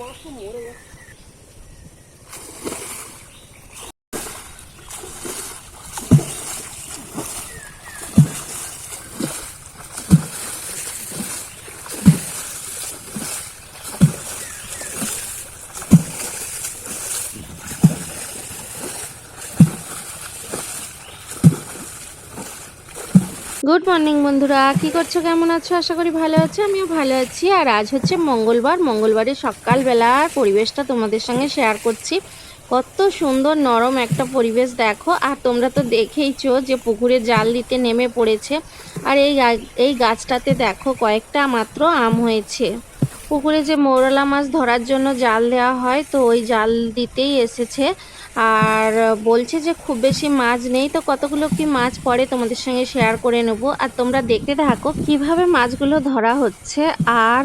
mostra o muro. Good morning বন্ধুরা। কি করছ? কেমন আছো? আশা করি ভালো আছো, আমিও ভালো আছি। আর আজ হচ্ছে মঙ্গলবার। মঙ্গলবারের সকালবেলা পরিবেশটা তোমাদের সঙ্গে শেয়ার করছি। কত সুন্দর নরম একটা পরিবেশ, দেখো। আর তোমরা তো দেখেইছো যে পুকুরে জাল দিতে নেমে পড়েছে। আর এই এই গাছটাতে দেখো, কয়েকটা মাত্র আম হয়েছে। পুকুরে যে মৌরলা মাছ ধরার জন্য জাল দেওয়া হয়, তো ওই জাল দিতেই এসেছে। আর বলছে যে খুব বেশি মাছ নেই, তো কতগুলো কি মাছ পড়ে তোমাদের সঙ্গে শেয়ার করে নেব। আর তোমরা দেখতে থাকো কীভাবে মাছগুলো ধরা হচ্ছে। আর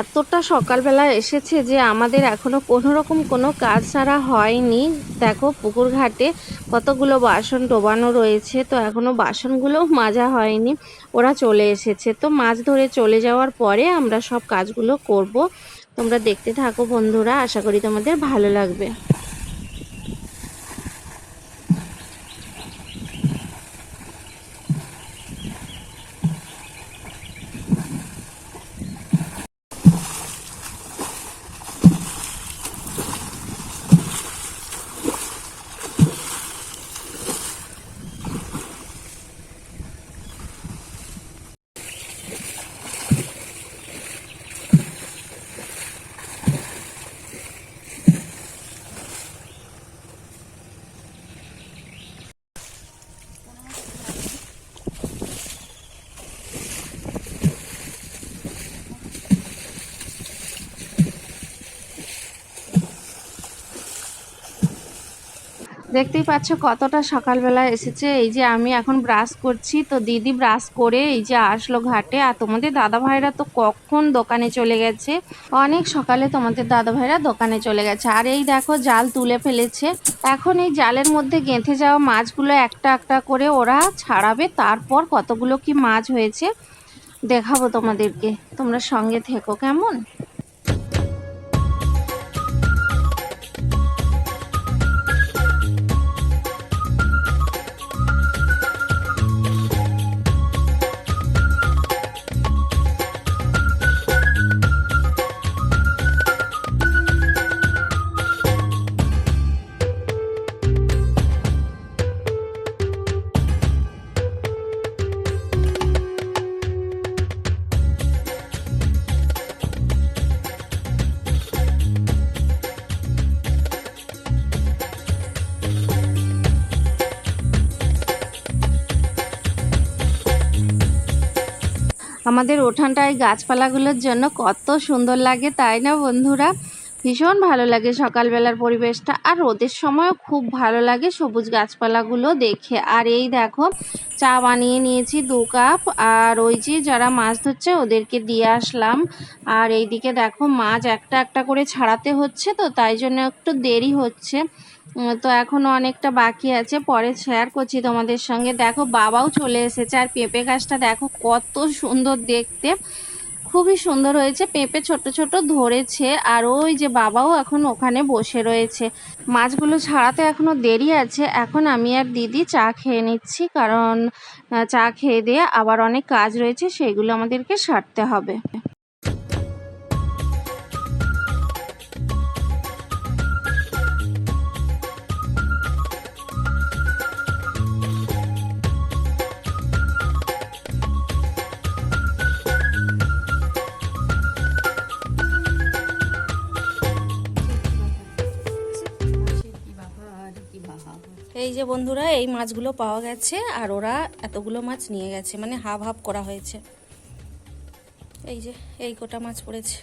এতটা সকালবেলা এসেছে যে আমাদের এখনও কোনো রকম কোনো কাজ সারা হয়নি। দেখো পুকুর ঘাটে কতগুলো বাসন ডোবানো রয়েছে, তো এখনও বাসনগুলোও মাজা হয়নি, ওরা চলে এসেছে। তো মাছ ধরে চলে যাওয়ার পরে আমরা সব কাজগুলো করব। তোমরা দেখতে থাকো বন্ধুরা, আশা করি তোমাদের ভালো লাগবে। দেখতেই পাচ্ছ কতটা সকালবেলা এসেছে। এই যে আমি এখন ব্রাশ করছি, তো দিদি ব্রাশ করে এই যে আসলো ঘাটে। আর তোমাদের দাদা ভাইরা তো কখন দোকানে চলে গেছে? অনেক সকালে তোমাদের দাদা ভাইরা দোকানে চলে গেছে। আর এই দেখো জাল তুলে ফেলেছে। এখন এই জালের মধ্যে গেঁথে যাওয়া মাছগুলো একটা একটা করে ওরা ছাড়াবে। তারপর কতগুলো কি মাছ হয়েছে দেখাবো তোমাদেরকে। তোমরা সঙ্গে থেকো, কেমন? আমাদের উঠানটায় গাছপালাগুলোর জন্য কত সুন্দর লাগে, তাই না বন্ধুরা? ভীষণ ভালো লাগে সকালবেলার পরিবেশটা, আর রোদের সময়ও খুব ভালো লাগে সবুজ গাছপালাগুলো দেখে। আর এই দেখো, চা বানিয়ে নিয়েছি দু কাপ, আর ওই যে যারা মাছ ধরছে ওদেরকে দিয়ে আসলাম। আর এইদিকে দেখো, মাছ একটা একটা করে ছাড়াতে হচ্ছে তো, তাই জন্য একটু দেরি হচ্ছে। তো এখনও অনেকটা বাকি আছে, পরে শেয়ার করছি তোমাদের সঙ্গে। দেখো, বাবাও চলে এসেছে, আর পেঁপে গাছটা দেখো কত সুন্দর দেখতে। খুবই সুন্দর হয়েছে, পেঁপে ছোট ছোট ধরেছে, আর ওই যে বাবাও এখন ওখানে বসে রয়েছে। মাছগুলো ছাড়াতে এখনও দেরি আছে, এখন আমি আর দিদি চা খেয়ে নিচ্ছি, কারণ চা খেয়ে দিয়ে আবার অনেক কাজ রয়েছে সেগুলো আমাদেরকে সারতে হবে। যে বন্ধুরা, এই মাছগুলো পাওয়া গেছে আর ওরা এতগুলো মাছ নিয়ে গেছে মানে হাফ হাফ করা হয়েছে। এই যে, এই কোটা মাছ পড়েছে।